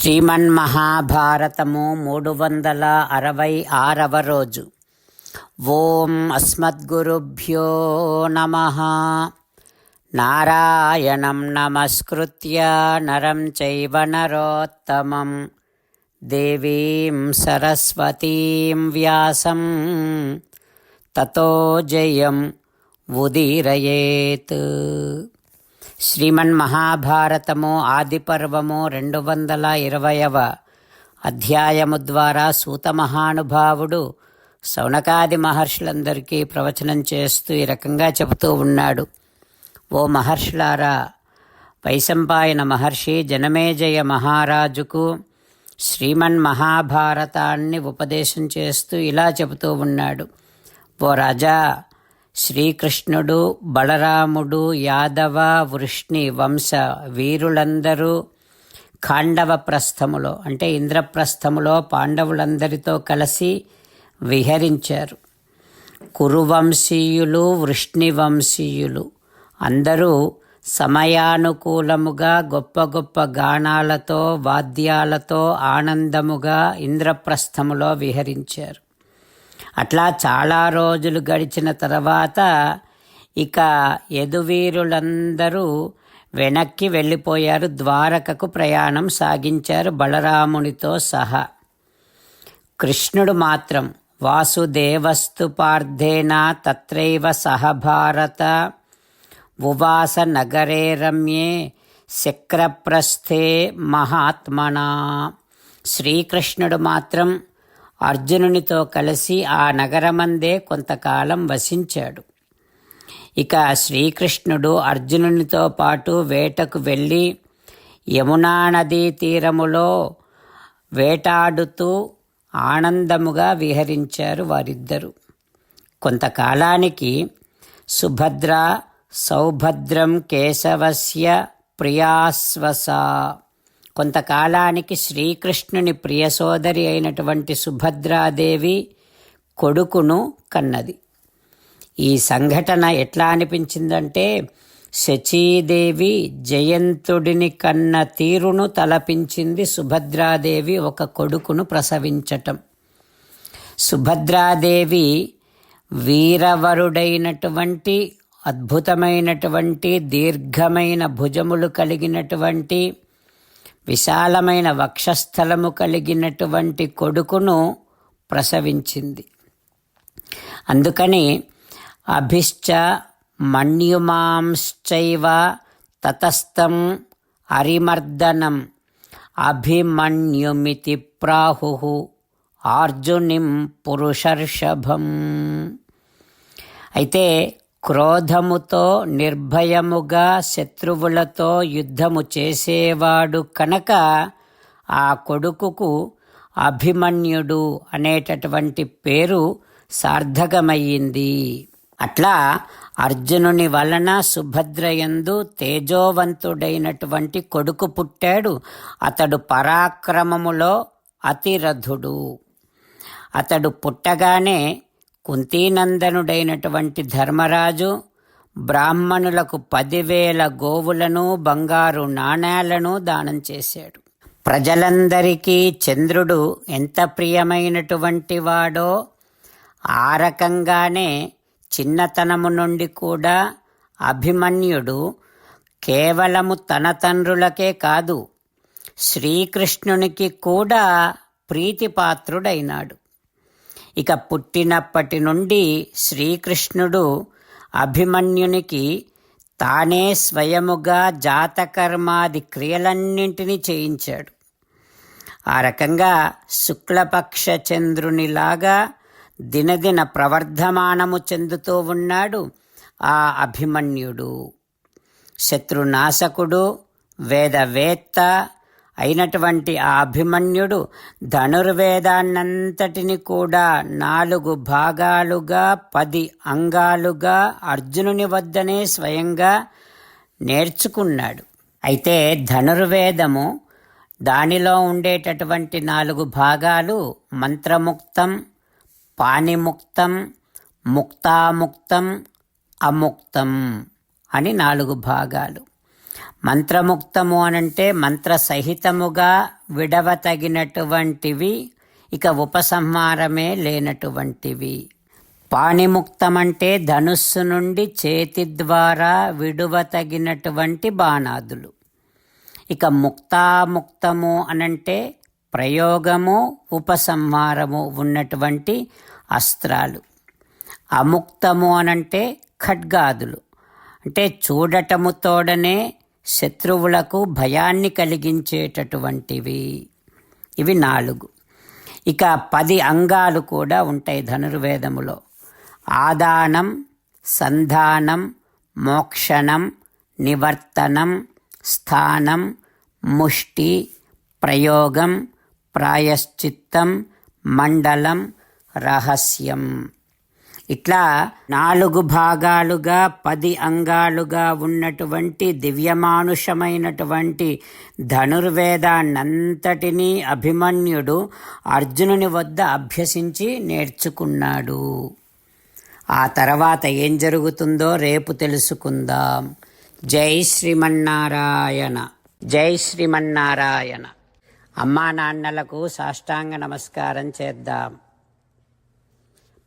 శ్రీమన్మహాభారతము మూడు వందల అరవై ఆరవ రోజు. ఓం అస్మద్గురుభ్యో నమ. నారాయణం నమస్కృత్య నరం చైవ నరోత్తమం. దేవీం సరస్వతీం వ్యాసం. తతో జయం ఉదీరయేత్. శ్రీమన్ మహాభారతము ఆదిపర్వము రెండు వందల ఇరవయవ అధ్యాయము ద్వారా సూత మహానుభావుడు సౌనకాది మహర్షులందరికీ ప్రవచనం చేస్తూ ఈ రకంగా చెబుతూ ఉన్నాడు. ఓ మహర్షులారా వైశంపాయన మహర్షి జనమేజయ మహారాజుకు శ్రీమన్ మహాభారతాన్ని ఉపదేశం చేస్తూ ఇలా చెబుతూ ఉన్నాడు. ఓ రాజా శ్రీకృష్ణుడు బలరాముడు యాదవ వృష్ణి వంశ వీరులందరూ ఖాండవ ప్రస్థములో అంటే ఇంద్రప్రస్థములో పాండవులందరితో కలిసి విహరించారు. కురువంశీయులు వృష్ణివంశీయులు అందరూ సమయానుకూలముగా గొప్ప గొప్ప గానాలతో వాద్యాలతో ఆనందముగా ఇంద్రప్రస్థములో విహరించారు. అట్లా చాలా రోజులు గడిచిన తర్వాత ఇక యదువీరులందరూ వెనక్కి వెళ్ళిపోయారు. ద్వారకకు ప్రయాణం సాగించారు బలరామునితో సహా. కృష్ణుడు మాత్రం వాసుదేవస్తు పార్థేన తత్రైవ సహభారత ఉవాస నగరే రమ్యే శక్రప్రస్థే మహాత్మనా. శ్రీకృష్ణుడు మాత్రం అర్జునునితో కలిసి ఆ నగరమందే కొంతకాలం వసించాడు. ఇక శ్రీకృష్ణుడు అర్జునునితో పాటు వేటకు వెళ్ళి యమునా నదీ తీరములో వేటాడుతూ ఆనందముగా విహరించారు వారిద్దరూ. కొంతకాలానికి సుభద్ర సౌభద్రం కేశవస్య ప్రియాస్వస కొంతకాలానికి శ్రీకృష్ణుని ప్రియ సోదరి అయినటువంటి సుభద్రాదేవి కొడుకును కన్నది. ఈ సంఘటన ఎట్లా అనిపించిందంటే శచీదేవి జయంతుడిని కన్న తీరును తలపించింది సుభద్రాదేవి ఒక కొడుకును ప్రసవించటం. సుభద్రాదేవి వీరవరుడైనటువంటి అద్భుతమైనటువంటి దీర్ఘమైన భుజములు కలిగినటువంటి విశాలమైన వక్షస్థలము కలిగినటువంటి కొడుకును ప్రసవించింది. అందుకని అభిశ్చ మణ్యుమాంశ్చైవ తతస్థం అరిమర్దనం అభిమన్యుమితి ప్రాహు ఆర్జునిం పురుషర్షభం. అయితే క్రోధముతో నిర్భయముగా శత్రువులతో యుద్ధము చేసేవాడు కనుక ఆ కొడుకుకు అభిమన్యుడు అనేటటువంటి పేరు సార్థకమయ్యింది. అట్లా అర్జునుని వలన సుభద్రయందు తేజోవంతుడైనటువంటి కొడుకు పుట్టాడు. అతడు పరాక్రమములో అతిరథుడు. అతడు పుట్టగానే కుంతీనందనుడైనటువంటి ధర్మరాజు బ్రాహ్మణులకు పదివేల గోవులను బంగారు నాణేలను దానం చేశాడు. ప్రజలందరికీ చంద్రుడు ఎంత ప్రియమైనటువంటి వాడో ఆ రకంగానే చిన్నతనము నుండి కూడా అభిమన్యుడు కేవలము తన తండ్రులకే కాదు శ్రీకృష్ణునికి కూడా ప్రీతిపాత్రుడైనాడు. ఇక పుట్టినప్పటి నుండి శ్రీకృష్ణుడు అభిమన్యునికి తానే స్వయముగా జాతకర్మాది క్రియలన్నింటినీ చేయించాడు. ఆ రకంగా శుక్లపక్ష చంద్రునిలాగా దినదిన ప్రవర్ధమానము చెందుతూ ఉన్నాడు ఆ అభిమన్యుడు. శత్రునాశకుడు వేదవేత్త అయినటువంటి ఆ అభిమన్యుడు ధనుర్వేదాన్నంతటిని కూడా నాలుగు భాగాలుగా పది అంగాలుగా అర్జునుని వద్దనే స్వయంగా నేర్చుకున్నాడు. అయితే ధనుర్వేదము దానిలో ఉండేటటువంటి నాలుగు భాగాలు మంత్రముక్తం పానిముక్తం ముక్తాముక్తం అముక్తం అని నాలుగు భాగాలు. మంత్రముక్తము అనంటే మంత్ర సహితముగా విడవతగినటువంటివి ఇక ఉపసంహారమే లేనటువంటివి. పాణిముక్తమంటే ధనుస్సు నుండి చేతి ద్వారా విడువతగినటువంటి బాణాదులు. ఇక ముక్తాముక్తము అనంటే ప్రయోగము ఉపసంహారము ఉన్నటువంటి అస్త్రాలు. అముక్తము అనంటే ఖడ్గాదులు. అంటే చూడటము తోడనే శత్రువులకు భయాన్ని కలిగించేటటువంటివి. ఇవి నాలుగు. ఇక పది అంగాలు కూడా ఉంటాయి ధనుర్వేదములో. ఆదానం సంధానం మోక్షణం నివర్తనం స్థానం ముష్టి ప్రయోగం ప్రాయశ్చిత్తం మండలం రహస్యం. ఇట్లా నాలుగు భాగాలుగా పది అంగాలుగా ఉన్నటువంటి దివ్యమానుషమైనటువంటి ధనుర్వేదాన్నంతటినీ అభిమన్యుడు అర్జునుని వద్ద అభ్యసించి నేర్చుకున్నాడు. ఆ తర్వాత ఏం జరుగుతుందో రేపు తెలుసుకుందాం. జై శ్రీమన్నారాయణ. జై శ్రీమన్నారాయణ. అమ్మా నాన్నలకు సాష్టాంగ నమస్కారం చేద్దాం.